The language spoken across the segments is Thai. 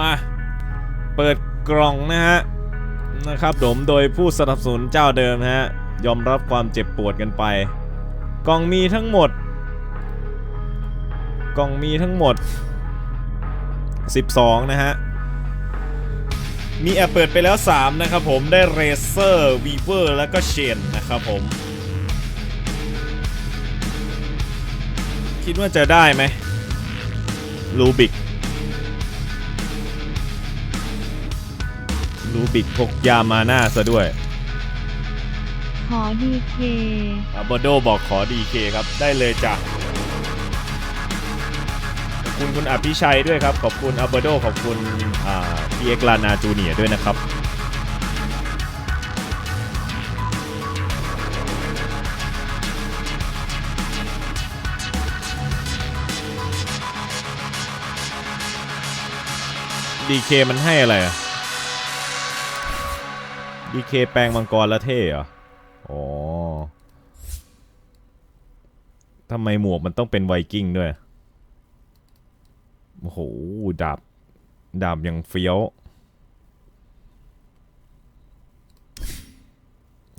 มา เปิดกล่องนะฮะนะครับผมโดยผู้สนับสนุนเจ้าเดิมฮะยอมรับความเจ็บปวดกันไป กล่องมีทั้งหมด กล่องมีทั้งหมด 12 นะฮะ มีแอบเปิดไปแล้ว 3 นะครับผมได้เรเซอร์วีเวอร์แล้วก็เชนนะครับผม คิดว่าจะได้ไหมลูบิก ลูบิกพกยามาหน้าซะด้วยขอดีเคอาบโดบอกขอดีเคครับ ได้เลยจ้ะขอบคุณคุณอภิชัยด้วยครับ ขอบคุณอาบโดขอบคุณอ่าพีเอ็กลานาจูเนียด้วยนะครับดีเคมันให้อะไรอะ ดีเคแปลงมังกรแล้วเท่เหรอ อ๋อทำไมหมวกมันต้องเป็นไวกิ้งด้วย โอ้โห ดาบ ดาบอย่างเฟี้ยว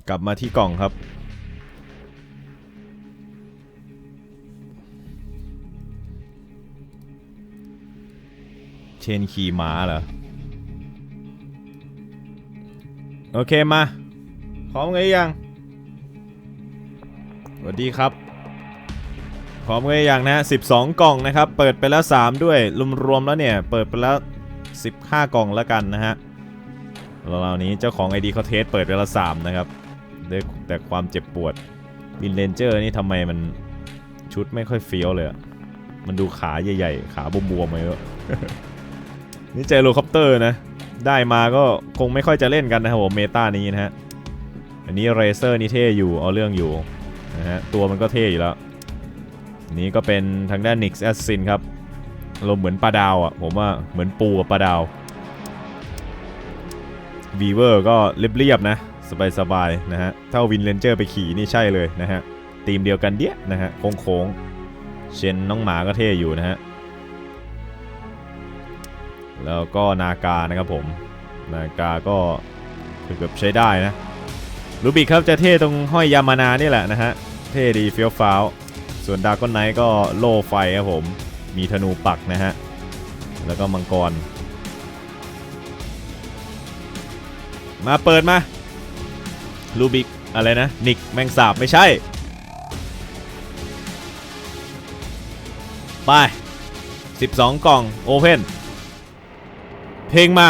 กลับมาที่กล่องครับ เชนขี่ม้าเหรอ โอเคมาพร้อมกันหรือยังสวัสดีครับ พร้อมกันหรือยังนะ12 กล่องนะครับ เปิดไปแล้ว 3 ด้วยรวมๆแล้วเนี่ย เปิดไปแล้ว 15 กล่องแล้วกันนะฮะแล้วเรานี้เจ้าของไอดีเขาเทสเปิดไปแล้ว 3 นะครับด้วยแต่ความเจ็บปวดวินเลนเจอร์นี่ทำไมมันชุดไม่ค่อยเฟี้ยวเลย มันดูขาใหญ่ๆ ขาบวมๆมาเยอะนี่เจอโลคอปเตอร์นะ ได้มาก็คงไม่ค่อยจะเล่นกันนะครับผมเมตานี้นะฮะ อันนี้เรเซอร์นี่เท่อยู่เอาเรื่องอยู่นะฮะตัวมันก็เท่อยู่แล้ว นี้ก็เป็นทางด้าน Nix a s s i n ครับอารมเหมือนปลาดาวอะผมว่าเหมือนปูกับปลาดาว v ีเวอร์ก็เรียบๆนะ สบายๆนะฮะถ้าวินเลนเจอร์ไปขี่นี่ใช่เลยนะฮะทีมเดียวกันเดียนะฮะโค้งๆเชนน้องหมาก็เท่อยู่นะฮะ แล้วก็นากานะครับผม นากาก็คือบใช้ได้นะลูบิกครับจะเท่ตรงห้อยยามานานี่แหละนะฮะ เท่ดีเฟี้ยวฟ้าว ส่วนดาก้อนไนท์ก็โล่ไฟครับผม มีธนูปักนะฮะ แล้วก็มังกร มาเปิดมาลูบิกอะไรนะ นิกแมงสาบไม่ใช่ ไป 12 กล่องโอเพน เพลงมา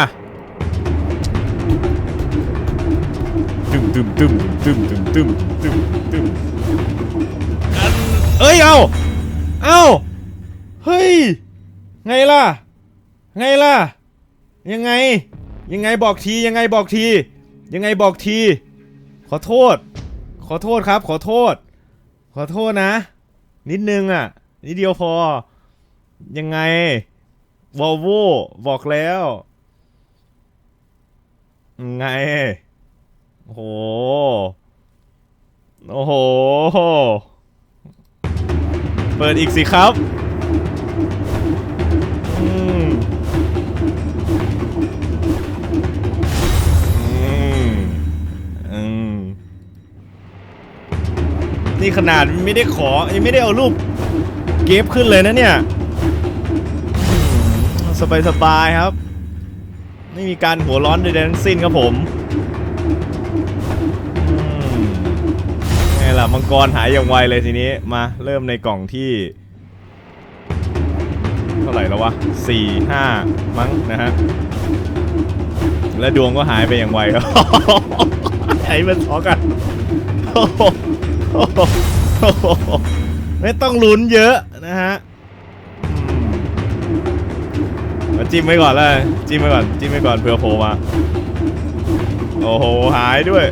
ตึมตึมตึมตึมตึมตึมตึมตึมเอ้ยเอาเอาเฮ้ยไงล่ะ ไงล่ะ ยังไง ยังไงบอกทียังไงบอกที ยังไงบอกที ขอโทษ ขอโทษครับ ขอโทษ ขอโทษนะ นิดนึงอะ นิดเดียวพอ ยังไงวอลโวบอกแล้ว ไง โอ้โห โอ้โห เปิดอีกสิครับอืมอืมอืมนี่ขนาดไม่ได้ขอยังไม่ได้เอารูปเก็บขึ้นเลยนะเนี่ย สบายสบายๆครับ ไม่มีการหัวร้อนใดๆทั้งสิ้นครับผมอืมไงล่ะมังกรหายอย่างไวเลยทีนี้มาเริ่มในกล่องที่ เท่าไหร่แล้ววะสี่ห้ามั้งนะฮะและดวงก็หายไปอย่างไวครับไอ้มันทอกันไม่ต้องลุ้นเยอะนะฮะ จิ้มไว้ก่อนเลยจิ้มไว้ก่อนจิ้มไว้ก่อนเผื่อโผล่มาโอ้โหหายด้วย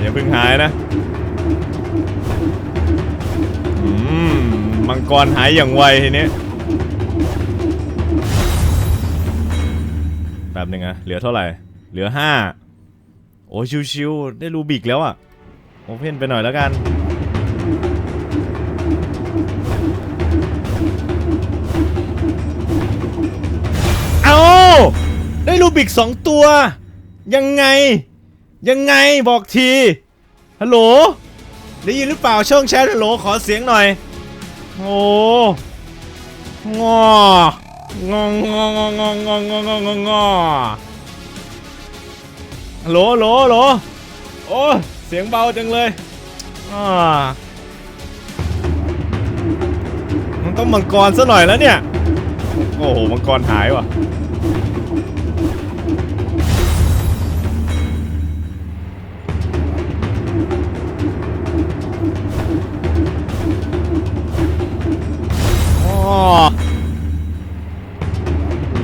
อย่าเพิ่งหายนะมังกรหายอย่างไวทีนี้แป๊บนึงอะเหลือเท่าไหร่ เหลือห้าโอ้ชิวๆได้รูบิกแล้วอะโอเพนไปหน่อยแล้วกัน ได้รูบิกสองตัว ยังไง ยังไงบอกที ฮัลโหล ได้ยินหรือเปล่าช่องแชทฮัลโหลขอเสียงหน่อย โอ้งององงองงองงองงองงองอฮัลโหลฮัลโหลฮัลโหลโอ้เสียงเบาจังเลยอ่ามันต้องมังกรซะหน่อยแล้วเนี่ย โอ้โห มังกรหายว่ะ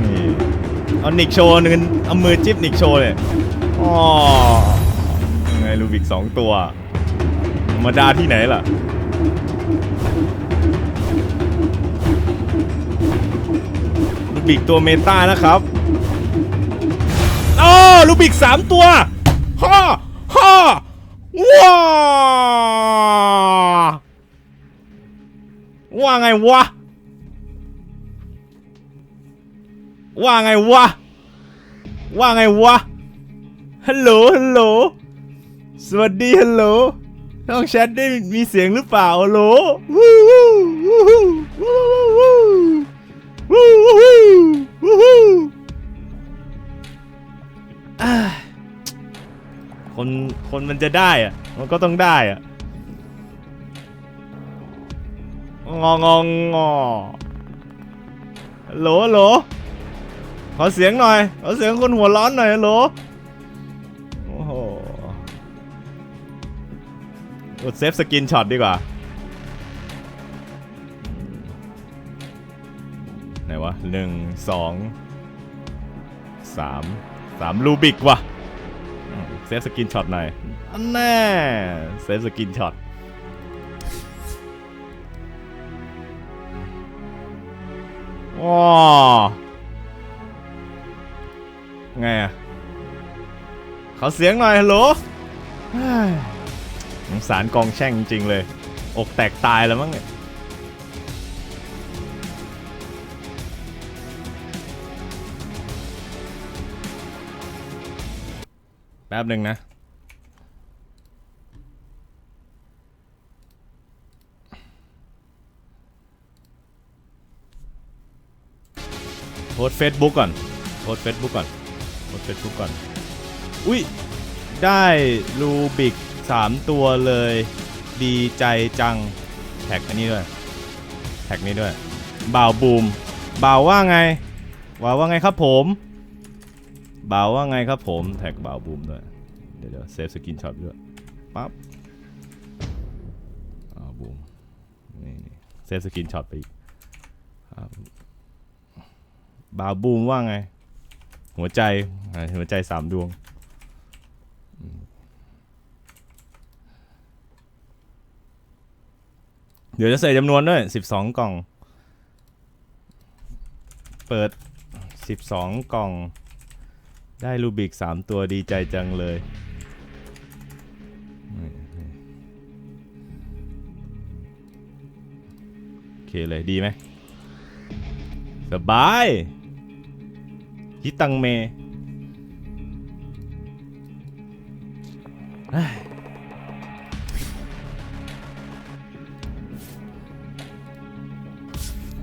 นี่เอานิกโชว์หนึ่งเอามือจิ๊บนิกโชว์เลยอ๋อยังไงลูบิกสองตัวธรรมดาที่ไหนล่ะลูบิกตัวเมตานะครับอ๋อลูบิกสามตัวฮ่าฮ่าว้าว่าไงวะ ว่าไงวะ ว่าไงวะ ฮัลโหล ฮัลโหล สวัสดี ฮัลโหลน้องแชทได้มีเสียงหรือเปล่าฮัลโหลวู้วู้วู้วู้วู้วู้วู้วู้วู้วู้คน คนมันจะได้อะมันก็ต้องได้อะงององงอฮัลโหลฮัลโหล ขอเสียงหน่อย ขอเสียงคนหัวร้อนหน่อยฮัลโหลโอ้โหกดเซฟสกินช็อตดีกว่า ไหนวะหนึ่งสองสามสามลูบิกว่ะเซฟสกินช็อตหน่อยอันแน่เซฟสกินช็อตว้า ไงอะขอเสียงหน่อยฮัลโหลสงสารกองแช่งจริงเลย อกแตกตายแล้วมั้งเนี่ยแป๊บหนึ่งนะโพสเฟซบุ๊กก่อนโพสเฟซบุ๊กก่อน โพสเฟซบุ๊กก่อน อุ้ย ได้รูบิก 3 ตัวเลย ดีใจจัง แท็กอันนี้ด้วย แท็กนี้ด้วย บ่าวบูม บ่าวว่าไงบ่าวว่าไงครับผม บ่าวว่าไงครับผม แท็กบ่าวบูมด้วย เดี๋ยวเดี๋ยวเซฟสกินช็อตด้วย ปั๊บบ่าวบูมนี่เซฟสกินช็อตไปอีกบบาวบูมว่าไง หัวใจหัวใจสามดวง เดี๋ยวจะใส่จำนวนด้วยสิบสองกล่อง เปิดสิบสองกล่อง ได้รูบิกสามตัวดีใจจังเลยโอเคเลยดีไหมสบาย ฮิตังเม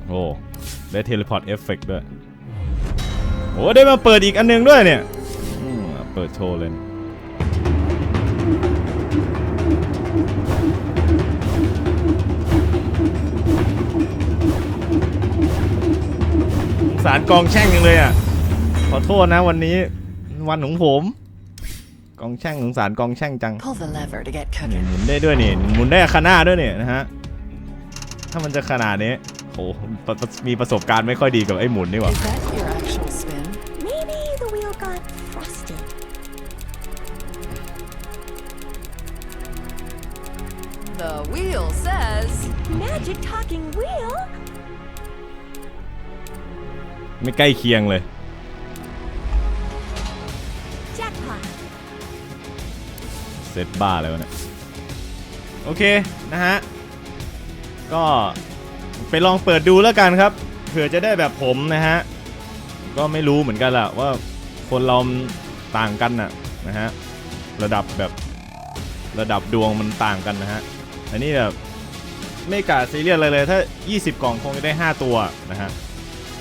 โอ้ได้เทเลพอร์ตเอฟเฟกด้วย โอ้ได้มาเปิดอีกอันหนึงด้วยเนี่ยเปิดโชว์เลยสงสารกองแช่งยังเลยอะ ขอโทษนะวันนี้วันของผม กองแช่งสงสารกองแช่งจัง Pull the lever to get นี่ cooking. หมุนได้ด้วยนี่หมุนได้ขนาดด้วยเนี่ยนะฮะ ถ้ามันจะขนาดนี้โหประประมีประสบการณ์ไม่ค่อยดีกับไอ้หมุนนี่หว่า Is that your actual spin? Maybe the wheel got frosted. The wheel says Magic talking wheel? ไม่ใกล้เคียงเลย เซตบ้าแล้วะเนี่ยโอเคนะฮะ ก็ไปลองเปิดดูแล้วกันครับ เผื่อจะได้แบบผมนะฮะ ก็ไม่รู้เหมือนกันแหละว่าคนเราต่างกันน่ะนะฮะ ระดับแบบระดับดวงมันต่างกันนะฮะ อันนี้แบบไม่กะซีเรียสอะไรเลย ถ้า 20 กล่องคงจะได้ 5 ตัวนะฮะ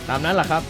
ตามนั้นแหละครับ